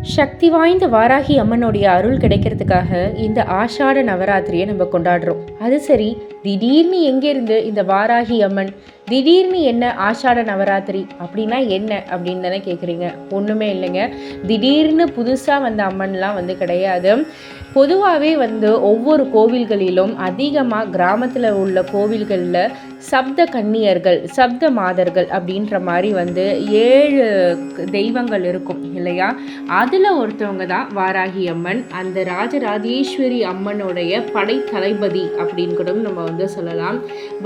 சக்தி வாய்ந்த வாராகி அம்மனுடைய அருள் கிடைக்கிறதுக்காக இந்த ஆஷாட நவராத்திரியை நம்ம கொண்டாடுறோம். அது சரி திடீர்னு எங்கேருந்து இந்த வாராகி அம்மன் திடீர்னு என்ன ஆஷாட நவராத்திரி அப்படின்னா என்ன அப்படின்னு தானே கேட்குறீங்க ஒன்றுமே இல்லைங்க. திடீர்னு புதுசாக வந்த அம்மன்லாம் வந்து கிடையாது. பொதுவாகவே வந்து ஒவ்வொரு கோவில்களிலும் அதிகமாக கிராமத்தில் உள்ள கோவில்களில் சப்த கன்னியர்கள் சப்த மாதர்கள் அப்படின்ற மாதிரி வந்து ஏழு தெய்வங்கள் இருக்கும் இல்லையா? அதில் ஒருத்தவங்க தான் வாராகி அம்மன். அந்த ராஜராஜேஸ்வரி அம்மனுடைய படைத்தளபதி அப்படின்னு கூட நம்ம வந்து சொல்லலாம்.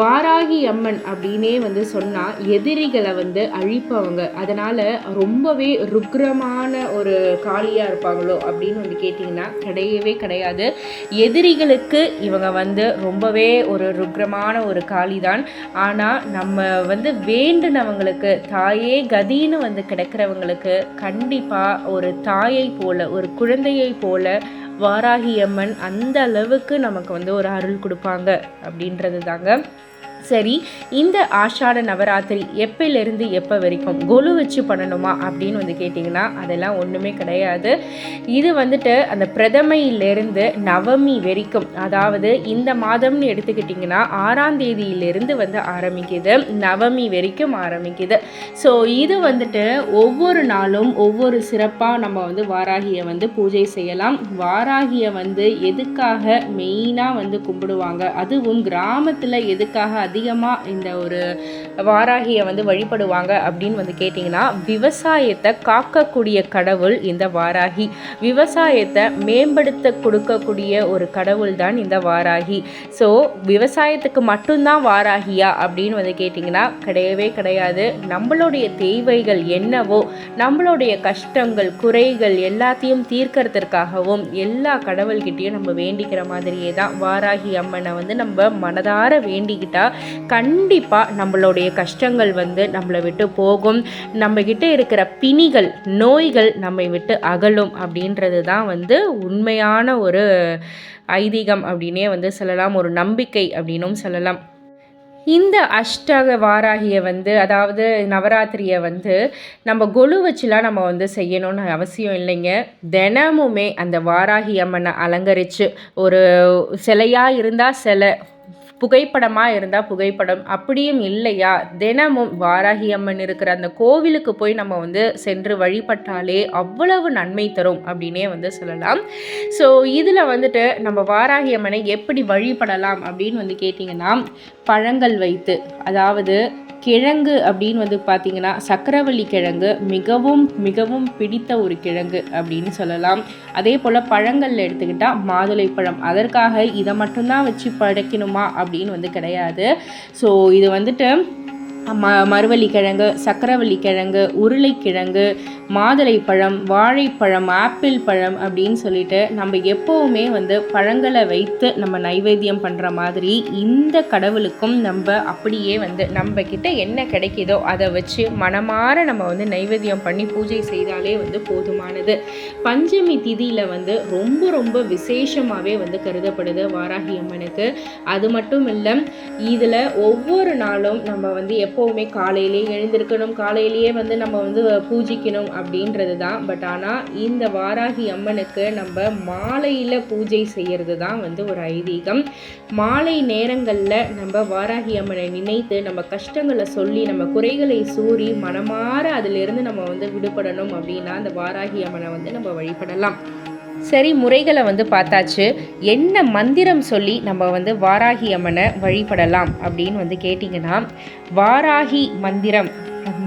வாராகி அம்மன் அப்படின்னு வந்து சொன்னால் எதிரிகளை வந்து அழிப்பவங்க. அதனால் ரொம்பவே ருக்ரமான ஒரு காளியாக இருப்பாங்களோ அப்படின்னு வந்து கேட்டிங்கன்னா கிடையவே கிடையாது. எதிரிகளுக்கு இவங்க வந்து ரொம்பவே ஒரு ருக்ரமான ஒரு காளி தான் ஆனால் நம்ம வந்து வேண்டுனவங்களுக்கு தாயே கதின்னு வந்து கிடைக்கிறவங்களுக்கு கண்டிப்பாக ஒரு தாயை போல ஒரு குழந்தையை போல வாராகி அம்மன் அந்த அளவுக்கு நமக்கு வந்து ஒரு அருள் கொடுப்பாங்க அப்படின்றது தாங்க சரி இந்த ஆஷாட நவராத்திரி எப்போலேருந்து எப்போ வரைக்கும் கொலு வச்சு பண்ணணுமா அப்படின்னு வந்து கேட்டிங்கன்னா அதெல்லாம் ஒன்றுமே கிடையாது. இது வந்துட்டு அந்த பிரதமையிலிருந்து நவமி வரைக்கும் அதாவது இந்த மாதம்னு எடுத்துக்கிட்டிங்கன்னா ஆறாம் தேதியிலிருந்து வந்து ஆரம்பிக்குது நவமி வரைக்கும் ஆரம்பிக்குது. ஸோ இது வந்துட்டு ஒவ்வொரு நாளும் ஒவ்வொரு சிறப்பாக நம்ம வந்து வாராகியை வந்து பூஜை செய்யலாம். வாராகியை வந்து எதுக்காக மெயினாக வந்து கும்பிடுவாங்க? அதுவும் கிராமத்தில் எதுக்காக அதிகமாக இந்த ஒரு வாராகியை வந்து வழிபடுவாங்க அப்படின்னு வந்து கேட்டிங்கன்னா விவசாயத்தை காக்கக்கூடிய கடவுள் இந்த வாராகி. விவசாயத்தை மேம்படுத்த கொடுக்கக்கூடிய ஒரு கடவுள் தான் இந்த வாராகி. ஸோ விவசாயத்துக்கு மட்டும்தான் வாராகியா அப்படின்னு வந்து கேட்டிங்கன்னா கிடையவே கிடையாது. நம்மளுடைய தேவைகள் என்னவோ நம்மளுடைய கஷ்டங்கள் குறைகள் எல்லாத்தையும் தீர்க்கறதுக்காகவும் எல்லா கடவுள்கிட்டையும் நம்ம வேண்டிக்கிற மாதிரியே தான் வாராகி அம்மனை வந்து நம்ம மனதார வேண்டிக்கிட்டால் கண்டிப்பாக நம்மளுடைய கஷ்டங்கள் வந்து நம்மளை விட்டு போகும். நம்மக்கிட்ட இருக்கிற பிணிகள் நோய்கள் நம்மை விட்டு அகலும் அப்படின்றது தான் வந்து உண்மையான ஒரு ஐதீகம் அப்படின்னே வந்து சொல்லலாம். ஒரு நம்பிக்கை அப்படின்னும் சொல்லலாம். இந்த அஷ்டக வாராகியை வந்து அதாவது நவராத்திரியை வந்து நம்ம கொலு வச்சுலாம் நம்ம வந்து செய்யணும்னு அவசியம் இல்லைங்க. தினமுமே அந்த வாராகி அம்மனை அலங்கரித்து ஒரு சிலையாக இருந்தால் சிலை புகைப்படமாக இருந்தால் புகைப்படம். அப்படியும் இல்லையா? தினமும் வாராகி அம்மன் இருக்கிற அந்த கோவிலுக்கு போய் நம்ம வந்து சென்று வழிபட்டாலே அவ்வளவு நன்மை தரும் அப்படின்னே வந்து சொல்லலாம். ஸோ இதில் வந்துட்டு நம்ம வாராகி அம்மனை எப்படி வழிபடலாம் அப்படின்னு வந்து கேட்டிங்கன்னா பழங்கள் வைத்து அதாவது கிழங்கு அப்படின்னு வந்து பார்த்திங்கன்னா சக்கரவள்ளி கிழங்கு மிகவும் மிகவும் பிடித்த ஒரு கிழங்கு அப்படின்னு சொல்லலாம். அதே போல் பழங்களில் எடுத்துக்கிட்டால் மாதுளை பழம். அதற்காக இதை மட்டும்தான் வச்சு படைக்கணுமா அப்படின்னு வந்து கிடையாது. ஸோ இது வந்துட்டு ம மறுவள்ளி கிழங்கு சக்கரவள்ளி கிழங்கு உருளைக்கிழங்கு மாதுளைப்பழம் வாழைப்பழம் ஆப்பிள் பழம் அப்படின்னு சொல்லிட்டு நம்ம எப்போவுமே வந்து பழங்களை வைத்து நம்ம நைவேத்தியம் பண்ணுற மாதிரி இந்த கடவுளுக்கும் நம்ம அப்படியே வந்து நம்ம கிட்ட என்ன கிடைக்கிதோ அதை வச்சு மனமாற நம்ம வந்து நைவேத்தியம் பண்ணி பூஜை செய்தாலே வந்து போதுமானது. பஞ்சமி திதியில் வந்து ரொம்ப ரொம்ப விசேஷமாகவே வந்து கருதப்படுது வாராகி அம்மனுக்கு. அது மட்டும் இல்லை இதில் ஒவ்வொரு நாளும் நம்ம வந்து எப்போவுமே காலையிலேயே எழுந்திருக்கணும் காலையிலேயே வந்து நம்ம வந்து பூஜிக்கணும் அப்படின்றது தான் பட் ஆனால் இந்த வாராகி அம்மனுக்கு நம்ம மாலையில் பூஜை செய்கிறது தான் வந்து ஒரு ஐதீகம். மாலை நேரங்களில் நம்ம வாராகி அம்மனை நினைத்து நம்ம கஷ்டங்களை சொல்லி நம்ம குறைகளை சூறி மனமாற அதிலிருந்து நம்ம வந்து விடுபடணும் அப்படின்னா அந்த வாராகி அம்மனை வந்து நம்ம வழிபடலாம். சரி முறைகளை வந்து பார்த்தாச்சு. என்ன மந்திரம் சொல்லி நம்ம வந்து வாராகி அம்மனை வழிபடலாம் அப்படின்னு வந்து கேட்டிங்கன்னா வாராகி மந்திரம்.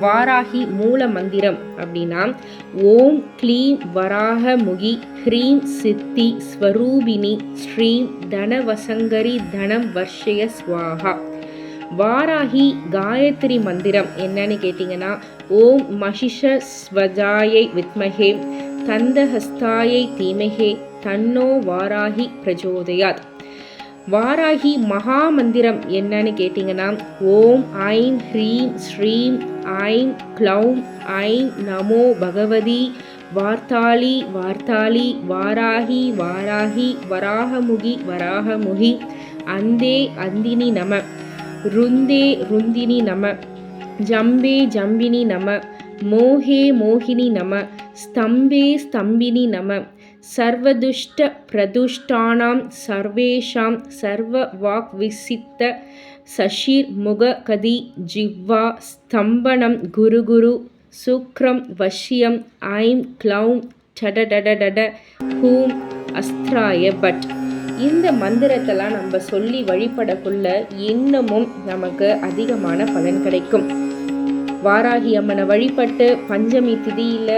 வாராகி மூல மந்திரம் அப்படின்னா ஓம் க்ளீம் வராக முகி ஹ்ரீம் சித்தி ஸ்வரூபினி ஸ்ரீம் தனவசங்கரி தனம் வர்ஷய ஸ்வாகா. வாராகி காயத்ரி மந்திரம் என்னன்னு கேட்டிங்கன்னா ஓம் மஷிஷ ஸ்வஜாயை வித்மகே தந்தஹஸ்தாயை தீமகே தன்னோ வாராகி பிரஜோதயாத். வாராகி மகா மந்திரம் என்னன்னு கேட்டிங்கன்னா ஓம் ஐம் ஹ்ரீம் ஸ்ரீம் ஐம் க்ளௌம் ஐம் நமோ பகவதி வார்த்தாளி வார்த்தாளி வாராகி வாராகி வராகமுகி வராகமுகி அந்தே அந்தினி நம ருந்தே ருந்தினி நம ஜம்பே ஜம்பினி நம மோஹே மோகினி நம ஸ்தம்பே ஸ்தம்பினி நம சர்வதுஷ்ட பிரதுஷ்டானாம் சர்வேஷாம் சர்வ வாக் விசித்த சஷீர் முக கதி ஜிவ்வா ஸ்தம்பனம் குரு குரு சுக்ரம் வஷ்யம் ஐம் க்ளௌம் டடடடடட ஹூம் அஸ்திராய பட். இந்த மந்திரத்தெல்லாம் நம்ம சொல்லி வழிபடக்குள்ள இன்னமும் நமக்கு அதிகமான பலன் கிடைக்கும். வாராகி அம்மனை வழிபட்டு பஞ்சமி திதியில்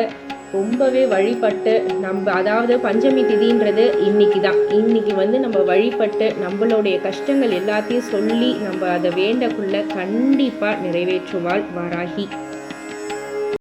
ரொம்பவே வழிபட்டு நம்ம அதாவது பஞ்சமி திதின்றது இன்னைக்கு தான் இன்னைக்கு வந்து நம்ம வழிபட்டு நம்மளுடைய கஷ்டங்கள் எல்லாத்தையும் சொல்லி நம்ம அதை வேண்டக்குள்ள கண்டிப்பாக நிறைவேற்றுவாள் வாராகி.